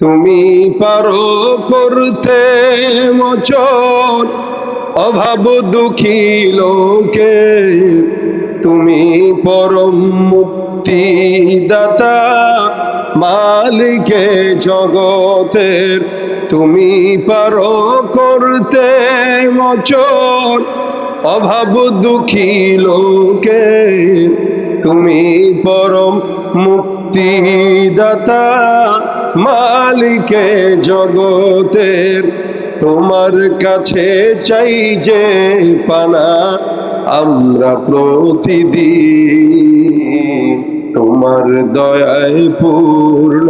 তুমি পারো করতে মোচন, অভাব দুঃখী লোকে। তুমি পরম মুক্তি দাতা মালিকে জগতের। তুমি পারো করতে মোচন, অভাব দুঃখী লোকে। তুমি পরম মুক্তিদাতা মালিকে জগতের তোমার কাছে চাই যে পানা আমরা প্রতিদিন। তোমার দয়ায় পূর্ণ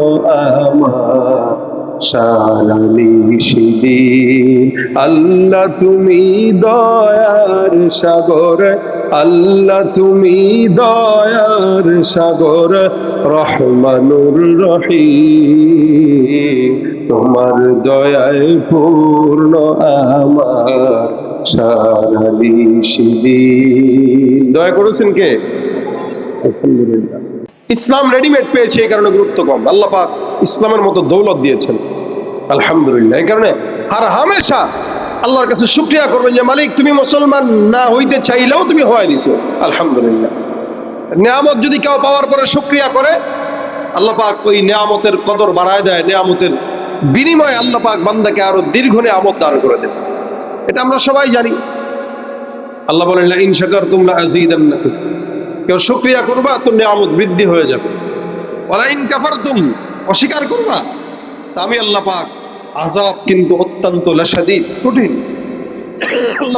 আমার সারা আল্লাহ তুমি দয়ার সাগর, আল্লাহ তুমি দয়ার সাগর, রহমানুর রহিম। তোমার দয়ায় পূর্ণ আমার সারা নিশিদিন দয়া করেছেন কে? ইসলাম রেডিমেড পেয়েছে এই কারণে গুরুত্ব কম। আল্লাহ পাক ইসলামের মতো দৌলত দিয়েছেন। আলহামদুলিল্লাহ। এই কারণে আর হামেশা আল্লাহর কাছে শুক্রিয়া করবেন যে, মালিক, তুমি মুসলমান না হইতে চাইলেও তুমি হওয়াই দিছো। আলহামদুলিল্লাহ। নিয়ামত যদি কেউ পাওয়ার পরে শুক্রিয়া করে, আল্লাহ পাক ওই নিয়ামতের কদর বাড়ায় দেয়, নিয়ামতের বিনিময়ে আল্লাহ পাক বান্দাকে আরও দীর্ঘ নিয়ামত দান করে দেন এটা আমরা সবাই জানি। আল্লাহ বলেন ইন লা আযীদান্নাকুম কেউ শুক্রিয়া করবা, তো নিয়ামত বৃদ্ধি হয়ে যাবে। ওয়ালা ইন কাফারতুম, অস্বীকার করবা। তা আমি আল্লাহ পাক আযাব কিন্তু অত্যন্ত লাশাদীদ, কঠিন।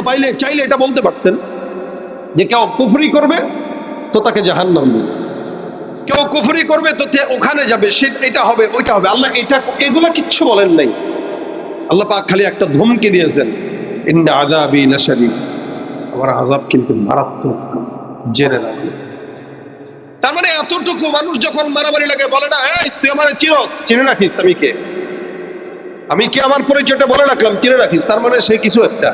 পাইলে, চাইলে এটা বলতে পারতেন যে কেউ কুফরি করবে তো তাকে জাহান্নাম দিবে। কেউ কুফরি করবে তো ওখানে যাবে, সে এটা হবে, ওইটা হবে। আল্লাহ এটা, এগুলা কিচ্ছু বলেন নাই। আল্লাহ পাক খালি একটা ধমকি দিয়েছেন, ইন্না আযাবি লাশাদীদ। আমার আযাব কিন্তু মারাত্মক, জেনে রাখবে তার মানে এতটুকু মানুষ যখন মারামারি লাগে বলে না, এই, তুই আমার চিনো চিনে রাখিস আমি কে আমি কি আমার পরিচয়টা বলে রাখলাম? চিনে রাখিস, তার মানে সে কিছু একটা।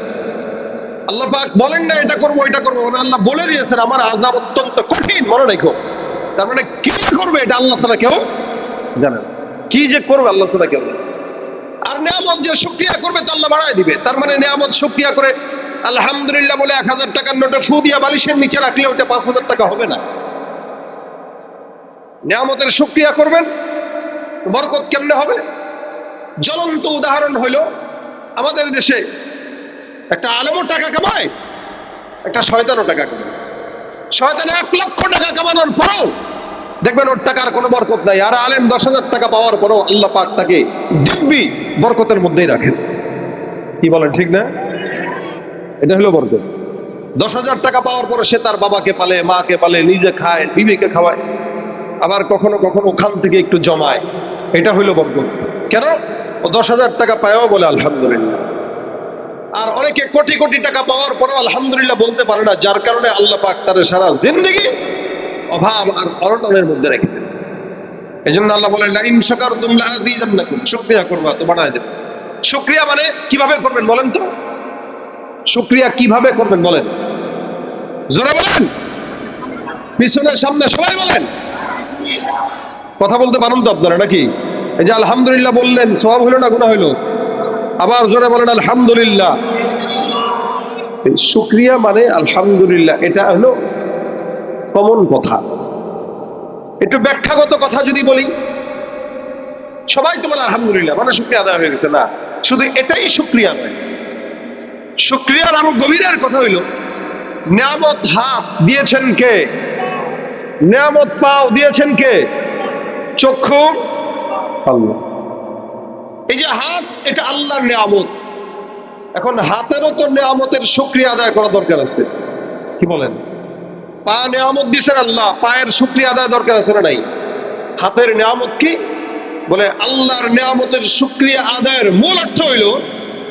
আল্লাহ বলেন না, এটা করব এটা করব। মানে আল্লাহ বলে দিয়েছেন, আমার আজাব অত্যন্ত কঠিন। মনে রেখো। তার মানে কি করবে এটা আল্লাহ ছাড়া কেউ জানে না। কি যে করবে আল্লাহ ছাড়া কেউ আর নিয়ামত যে শুক্রিয়া করবে তা আল্লাহ বাড়ায় দিবে। তার মানে নিয়ামত শুক্রিয়া করে আলহামদুলিল্লাহ বলে এক হাজার টাকার নোটে ফু দিয়া বালিশের নিচে রাখলে ওটা পাঁচ হাজার টাকা হবে না। নিয়ামতের শুক্রিয়া করবেন, বরকত কেমনে হবে? জ্বলন্ত উদাহরণ হইল আমাদের দেশে একটা আলেমও টাকা কামায়, একটা শয়তানও টাকা কামায়। শয়তান এক লক্ষ টাকা কামানোর পরেও দেখবেন ওর টাকার কোনো বরকত নাই। আর আলেম দশ হাজার টাকা পাওয়ার পরেও আল্লাহ পাক তাকে দিব্যি বরকতের মধ্যেই রাখেন। কি বলেন, ঠিক না? এটা হলো বরকত। দশ হাজার টাকা পাওয়ার পরে সে তার বাবাকে পালে, মাকে পালে, নিজে খায়, বিবিকে খাওয়ায়, আবার কখনো কখনো ওখান থেকে একটু জমায়। এটা হইল বরকত। কেন? ও দশ হাজার টাকা পায়ও বলে, আলহামদুলিল্লাহ। আর অনেকে কোটি কোটি টাকা পাওয়ার পরেও আলহামদুলিল্লাহ বলতে পারে না, যার কারণে আল্লাহ পাক তার সারা জিন্দগি অভাব আর অনটনের মধ্যে রেখে এই জন্য আল্লাহ বলেন না ইন শাকার তুমলা আজিজান্নাকুম শুকরিয়া করবা, তো বানায় দেবে। শুকরিয়া মানে কীভাবে করবেন বলেন তো? শুক্রিয়া কীভাবে করবেন বলেন? জোরে বলেন। পিছনের সামনে সবাই বলেন। কথা বলতে পারেন তো আপনারা নাকি? এই যে আলহামদুলিল্লাহ বললেন সব হইল না গুণা হইল আবার জোরে বলেন, আলহামদুলিল্লাহ। শুক্রিয়া মানে আলহামদুলিল্লাহ, এটা হলো কমন কথা। একটু ব্যাখ্যাগত কথা যদি বলি, সবাই তো বলে আলহামদুলিল্লাহ মানে শুক্রিয়া আদায় হয়ে গেছে, না। শুধু এটাই শুক্রিয়া নয়। শুক্রিয়ার আরও গভীরের কথা হইল, নিয়ামত হাত দিয়েছেন কে? নিয়ামত পাও দিয়েছেন কে? চক্ষু আল্লাহ এই যে হাত এটা আল্লাহর নিয়ামত। এখন হাতেরও তো নিয়ামতের শুক্রিয়া আদায় করা দরকার আছে। কি বলেন? পা নিয়ামত দিয়েছেন আল্লাহ পায়ের শুক্রিয়া আদায় দরকার আছে না নাই? হাতের নিয়ামত কি? বলে আল্লাহর নিয়ামতের শুক্রিয়া আদায়ের মূল অর্থ হইল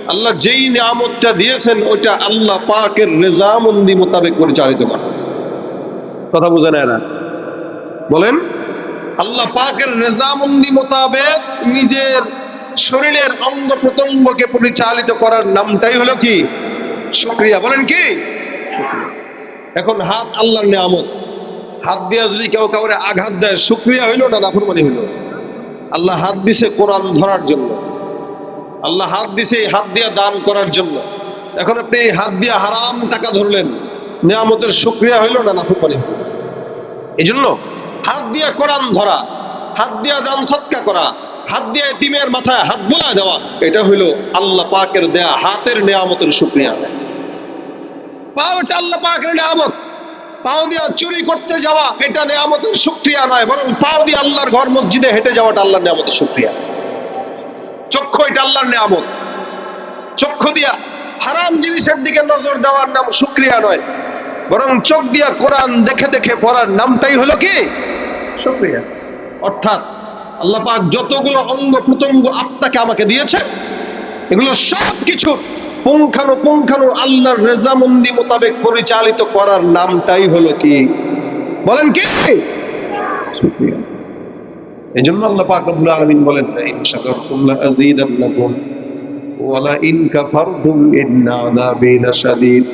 আল্লাহ যেই নিয়ামতটা দিয়েছেন ওইটা আল্লাহ পাকের রেজামন্দি মোতাবেক পরিচালিত করে। কথা বোঝা নেয় না। বলেন? আল্লাহ পাকের রেজামন্দি মোতাবেক নিজের শরীরের অঙ্গ প্রত্যঙ্গকে পরিচালিত করার নামটাই হলো কি? শুক্রিয়া। বলেন কি? এখন হাত আল্লাহর নিয়ামত। হাত দিয়ে যদি কেউ কাউরে আঘাত দেয়, শুক্রিয়া হইল না নাফরমানি হইল? আল্লাহ হাত দিছে কোরআন ধরার জন্য। আল্লাহ হাত দিছে হাত দিয়া দান করার জন্য। এখন আপনি এই হাত দিয়ে হারাম টাকা ধরলেন, নিয়ামতের শুক্রিয়া হইল না নাফুপানি এই জন্য হাত দিয়ে কোরআন ধরা, হাত দিয়া দান সৎকা করা, হাত দিয়ে তিমের মাথায় হাত বোলা দেওয়া, এটা হইল আল্লাহ পাকের দেয়া, হাতের নিয়ামতের শুক্রিয়া পাও এটা আল্লাহ পাকের নিয়ামত। পাও দিয়া চুরি করতে যাওয়া, এটা নিয়ামতের শুক্রিয়া নয়, বরং পাও দিয়ে আল্লাহর ঘর মসজিদে হেঁটে যাওয়াটা আল্লাহর নিয়ামতের শুক্রিয়া। চক্ষু এটা আল্লাহর নিয়ামত। চক্ষু দিয়া হারাম জিনিসের দিকে নজর দেওয়ার নাম শুক্রিয়া নয়, বরং চোখ দিয়া কোরআন দেখে দেখে পড়ার নামটাই হলো কি? অর্থাৎ আল্লাহ পাক যতগুলো অঙ্গ প্রত্যঙ্গ আপনাকে আমাকে দিয়েছে, এগুলো সব কিছু পুঙ্খানু পুঙ্খানু আল্লাহর রেজামন্দি মোতাবেক পরিচালিত করার নামটাই হলো কি? বলেন কি? এই জন্য আল্লাহ পাক রব্বুল আলামিন বলেন, লা আযীদান্নাকুম, ওয়া লা ইন কাফারতুম ইন্না লাশাদীদ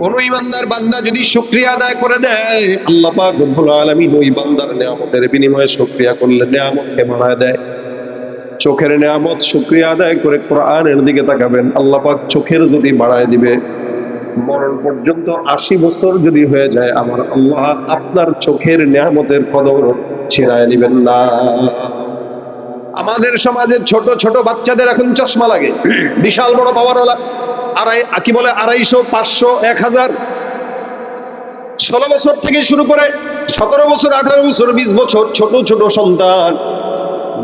কোন ইমানদার বান্দা যদি আদায় করে দেয়, আল্লাহ পাক রব্বুল আলামিন ওই বান্দার নিয়ামতের বিনিময়ে করলে নিয়ামতকে বাড়ায় দেয়। চোখের নিয়ামত আদায় করে কোরআনের দিকে তাকাবেন, আল্লাহ পাক চোখের যদি বাড়ায় দিবে, মরণ পর্যন্ত আশি বছর যদি হয়ে যায়, আমার আল্লাহ আপনার চোখের নিয়ামতের কদর ছিড়ায় দিবেন না। আমাদের সমাজে ছোট ছোট বাচ্চাদের এখন চশমা লাগে, বিশাল বড় পাওয়ারওয়ালা। আড়াই, কি বলে আড়াইশো, পাঁচশো, এক হাজার। ষোলো বছর থেকে শুরু করে সতেরো বছর, আঠারো বছর, বিশ বছর ছোট ছোট সন্তান।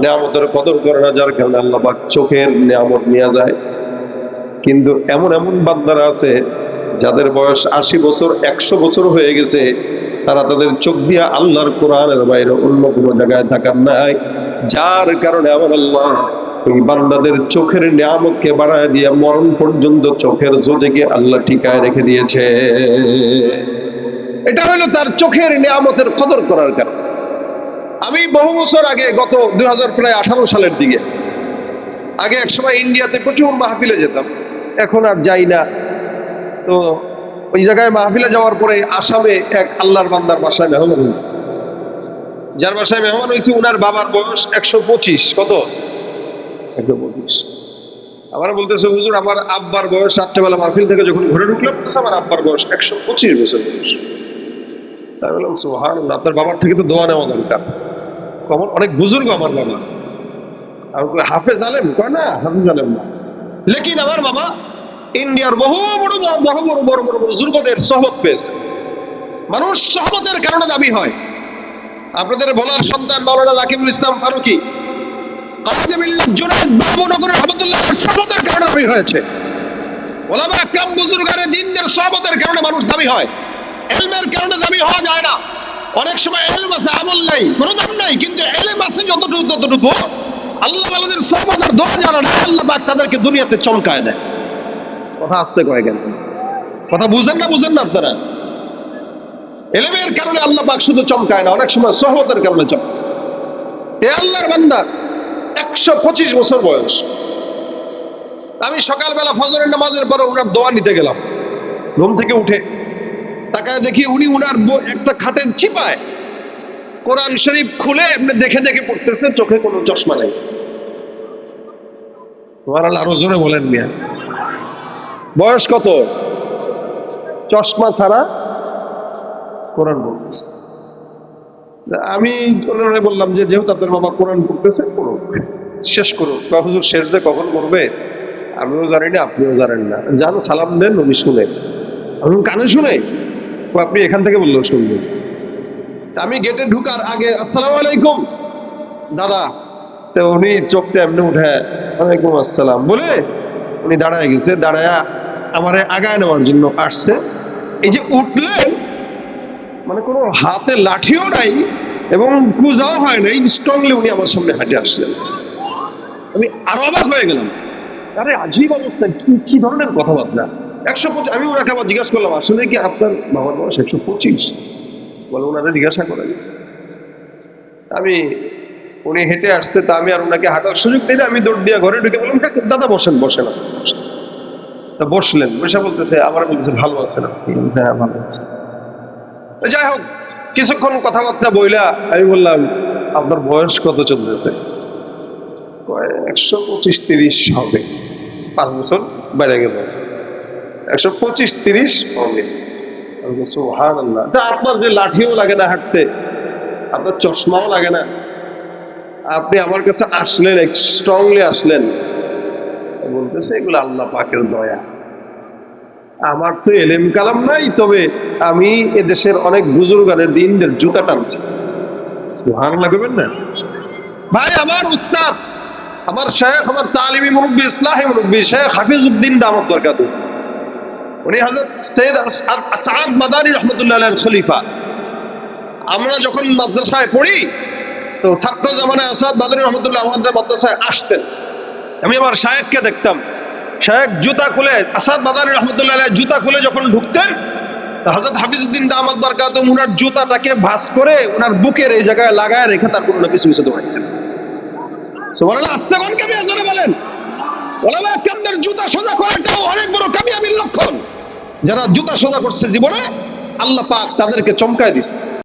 নিয়ামতের কদর করে না, যার কারণে আল্লাহ চোখের নিয়ামত নিয়ে যায়। কিন্তু এমন এমন বান্দারা আছে, যাদের বয়স আশি বছর, একশো বছর হয়ে গেছে, তারা তাদের চোখ দিয়া আল্লাহর কোরআনের বাইরে অন্য কোনো জায়গায় থাকার নাই। যার কারণে আমার আল্লাহ ওই বান্দাদের চোখের নিয়ামতকে বাড়ায় দিয়ে মরণ পর্যন্ত চোখের জ্যোতিকে আল্লাহ ঠিকায় রেখে দিয়েছে। এটা হলো তার চোখের নিয়ামতের কদর করার কারণ। আমি বহু বছর আগে, গত দুই প্রায় আঠারো সালের দিকে, আগে একসময় ইন্ডিয়াতে প্রচুর মাহফিলে যেতাম। এখন আর যাই না। তো ওই জায়গায় মাহফিলে যাওয়ার পরে আসামে এক আল্লাহর বান্দার বাসায় মেহমান হয়েছে। যার বাসায় মেহমান হয়েছে, উনার বাবার বয়স একশো পঁচিশ, কত? একশো পঁচিশ আমার বলতেছে, হুজুর, আমার আব্বার বয়স রাত্রেবেলা মাহফিল থেকে যখন ঘরে ঢুকলাম আমার আব্বার বয়স একশো পঁচিশ বছর বয়স। তাই বললাম সোহান আপনার বাবার থেকে তো দোয়া নেওয়া দরকার। কমন, অনেক বুজুর্গ আমার বাবা। আর হাফেজ আলেম? কয়, না, হাফেজ আলেম না। লেকিন আমার বাবা ইন্ডিয়ার বহু বড় বহু বড় বড় বড় বুজুর্গদের সহবত পেয়েছে। মানুষ সহবতের কারণে দাবি হয়। আপনাদের বলার সন্তান মাওলানা রাকিবুল ইসলাম ফারুকি কারণে দাবি হয়েছে। দিনদের কারণে মানুষ দাবি হয়। কারণে দাবি যায় না। অনেক সময় আমল কোনো দাম কিন্তু যতটুকু, ততটুকু। আল্লাহ আল্লাহ তাদেরকে দুনিয়াতে চমকায় দেয়। কথা আসতে কয় কেন? কথা বুঝেন না বুঝেন না আপনারা? এলেমের কারণে আল্লাহ শুধু চমকায় না, অনেক সময় সহবতের কারণে চমকায়। এ আল্লাহর বান্দা একশো পঁচিশ বছর বয়স। আমি সকালবেলা ফজরের নামাজের পরে ওনার দোয়া নিতে গেলাম। ঘুম থেকে উঠে তাকায় দেখি উনি উনার একটা খাটের চিপায় কোরআন শরীফ খুলে এমনি দেখে দেখে পড়তেছে, চোখে কোনো চশমা নেই। তোমার আরও জোরে বলেন মিয়া। বয়স কত? চশমা ছাড়া কোরআন পড়তেছে আমি ওনারে বললাম যে, যেহেতু আপনার বাবা কোরআন পড়তেছে করুক শেষ করুক বা হুজুর শেষ যে কখন করবে? আমিও জানি না, আপনিও জানেন না। যান সালাম দেন, উনি শুনে। আমি কানে শুনে? আপনি এখান থেকে বললেও শুনবেন আমি গেটে ঢুকার আগে, আসসালামু আলাইকুম। দাদা। তো উনি চোখটা এমনি উঠে, ওয়ালাইকুম আসসালাম। বলে উনি দাঁড়ায় গেছে, দাঁড়ায় আমার আগায় নেওয়ার জন্য আসছে। এই যে উঠলেন মানে কোনো হাতে লাঠিও নাই এবং কুজাও হয় নাই স্ট্রংলি উনি আমার সামনে হাঁটে আসলেন। আমি আরও অবাক হয়ে গেলাম। আরে আজীব অবস্থা কি কি ধরনের কথাবার্তা? একশো পঁচিশ আমি ওনাকে আবার জিজ্ঞাসা করলাম আসলে কি আপনার বাবার বয়স একশো পঁচিশ? বলে ওনারা জিজ্ঞাসা করে আমি উনি হেঁটে আসছে তা আমি আর ওনাকে হাঁটার সুযোগ দিলে আমি দৌড় দিয়ে ঘরে ঢুকে বললাম "কাকা, দাদা বসেন বসেন তা বসলেন বসে বলতেছে আমার বলতেছে ভালো আমি বলছি, হ্যাঁ ভালো আছে। যাই হোক, কিছুক্ষণ কথাবার্তা বইলা আমি বললাম, আপনার বয়স কত চলতেছে? একশো পঁচিশ তিরিশ হবে। পাঁচ বছর বেড়ে গেল। একশো পঁচিশ তিরিশ হবে। আপনার যে লাঠিও লাগে না হাঁটতে, আপনার চশমাও লাগে না। আপনি আমার কাছে আসলেন স্ট্রংলি আসলেন। বলতেছে, এগুলো আল্লাহ পাকের দয়া। আমার তো এলেম কালাম নাই, তবে আমি এদেশের অনেক বুজুর্গানের দিনদের জুতা টানছি। সুহান লাগবেন না? ভাই, আমার উস্তাদ, আমার শেখ, আমার তালিমি মুরব্বী, ইসলাহি মুরব্বী, শেখ হাফিজ উদ্দিন দামত বরকাত। উনি হযরত সৈয়দ আসাদ মাদানী রহমতুল্লাহ খলিফা। আমরা যখন মাদ্রাসায় পড়ি, তো ছাত্র জামানায় আসাদ মাদানী রহমতুল্লাহ আমাদের মাদ্রাসায় আসতেন। আমি আমার শায়েককে দেখতাম। শায়েক জুতা খুলে, আসাদ মাদানী রহমতুল্লাহ জুতা খুলে যখন ঢুকতেন হজরত হাফিজউদ্দিন দামাদ বারকাত উনার জুতাটাকে ভাস করে ওনার বুকের এই জায়গায় লাগায় রেখে তার ওনার পিছু পিছু দৌড়াইতেন সুবহানাল্লাহ, আস্তে কোন কামি আজনে বলেন। ওলামা কামদের জুতা সোজা করাটাও অনেক বড় কামিয়াবির লক্ষণ। যারা জুতা সোজা করছে জীবনে, আল্লাহ পাক তাদেরকে চমকায় দিচ্ছে।